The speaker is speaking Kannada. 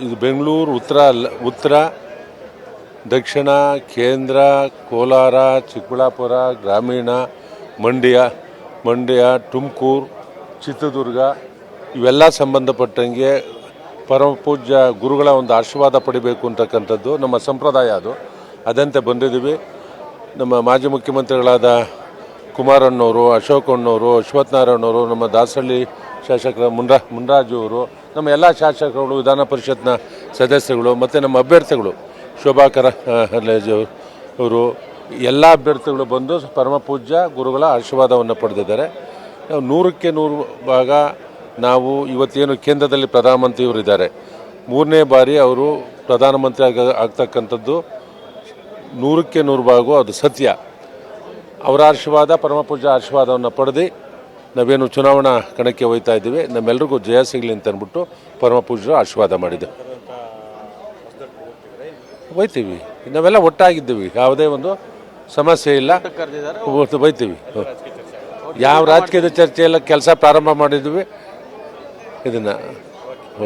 ಇದು ಬೆಂಗಳೂರು, ಉತ್ತರ ಉತ್ತರ, ದಕ್ಷಿಣ, ಕೇಂದ್ರ, ಕೋಲಾರ, ಚಿಕ್ಕಬಳ್ಳಾಪುರ, ಗ್ರಾಮೀಣ, ಮಂಡ್ಯ ಮಂಡ್ಯ, ತುಮಕೂರು, ಚಿತ್ರದುರ್ಗ, ಇವೆಲ್ಲ ಸಂಬಂಧಪಟ್ಟಂಗೆ ಪರಮ ಪೂಜ್ಯ ಗುರುಗಳ ಒಂದು ಆಶೀರ್ವಾದ ಪಡಿಬೇಕು ಅಂತಕ್ಕಂಥದ್ದು ನಮ್ಮ ಸಂಪ್ರದಾಯ ಅದು. ಅದಂತೆ ಬಂದಿದ್ದೀವಿ. ನಮ್ಮ ಮಾಜಿ ಮುಖ್ಯಮಂತ್ರಿಗಳಾದ ಕುಮಾರಣ್ಣವರು ಅಶೋಕಣ್ಣವರು ಅಶ್ವಥ್ ನಾರಾಯಣವರು ನಮ್ಮ ದಾಸಹಳ್ಳಿ ಶಾಸಕರ ಮುನ್ರಾ, ಮುನ್ರಾಜು ಅವರು, ನಮ್ಮ ಎಲ್ಲ ಶಾಸಕರುಗಳು, ವಿಧಾನ ಪರಿಷತ್ನ ಸದಸ್ಯಗಳು ಮತ್ತು ನಮ್ಮ ಅಭ್ಯರ್ಥಿಗಳು, ಶೋಭಾಕರ ಅವರು, ಎಲ್ಲ ಅಭ್ಯರ್ಥಿಗಳು ಬಂದು ಪರಮ ಪೂಜ್ಯ ಗುರುಗಳ ಆಶೀರ್ವಾದವನ್ನು ಪಡೆದಿದ್ದಾರೆ. ನಾವು ನೂರಕ್ಕೆ ನೂರು ಭಾಗ ನಾವು ಇವತ್ತೇನು ಕೇಂದ್ರದಲ್ಲಿ ಪ್ರಧಾನಮಂತ್ರಿಯವರು ಇದ್ದಾರೆ. ಮೂರನೇ ಬಾರಿ ಅವರು ಪ್ರಧಾನಮಂತ್ರಿ ಆಗ, ಆಗ್ತಕ್ಕಂಥದ್ದು. ನೂರಕ್ಕೆ ನೂರು ಭಾಗ ಅದು ಸತ್ಯ. ಅವರ ಆಶೀರ್ವಾದ ಪರಮ ಪೂಜ ಆಶೀರ್ವಾದವನ್ನು ಪಡೆದು ನಾವೇನು ಚುನಾವಣಾ ಕಣಕ್ಕೆ ಹೋಗ್ತಾ ಇದ್ದೀವಿ. ನಮ್ಮೆಲ್ರಿಗೂ ಜಯ ಸಿಗಲಿ ಅಂತ ಅಂದ್ಬಿಟ್ಟು ಪರಮ ಪೂಜ್ಯರು ಆಶೀರ್ವಾದ ಮಾಡಿದೆ ಹೋಯ್ತೀವಿ. ನಾವೆಲ್ಲ ಒಟ್ಟಾಗಿದ್ದೀವಿ. ಯಾವುದೇ ಒಂದು ಸಮಸ್ಯೆ ಇಲ್ಲ. ಬೈತೀವಿ ಹೋಯ್ತೀವಿ. ಯಾವ ರಾಜಕೀಯದ ಚರ್ಚೆ ಎಲ್ಲ ಕೆಲಸ ಪ್ರಾರಂಭ ಮಾಡಿದ್ವಿ. ಇದನ್ನು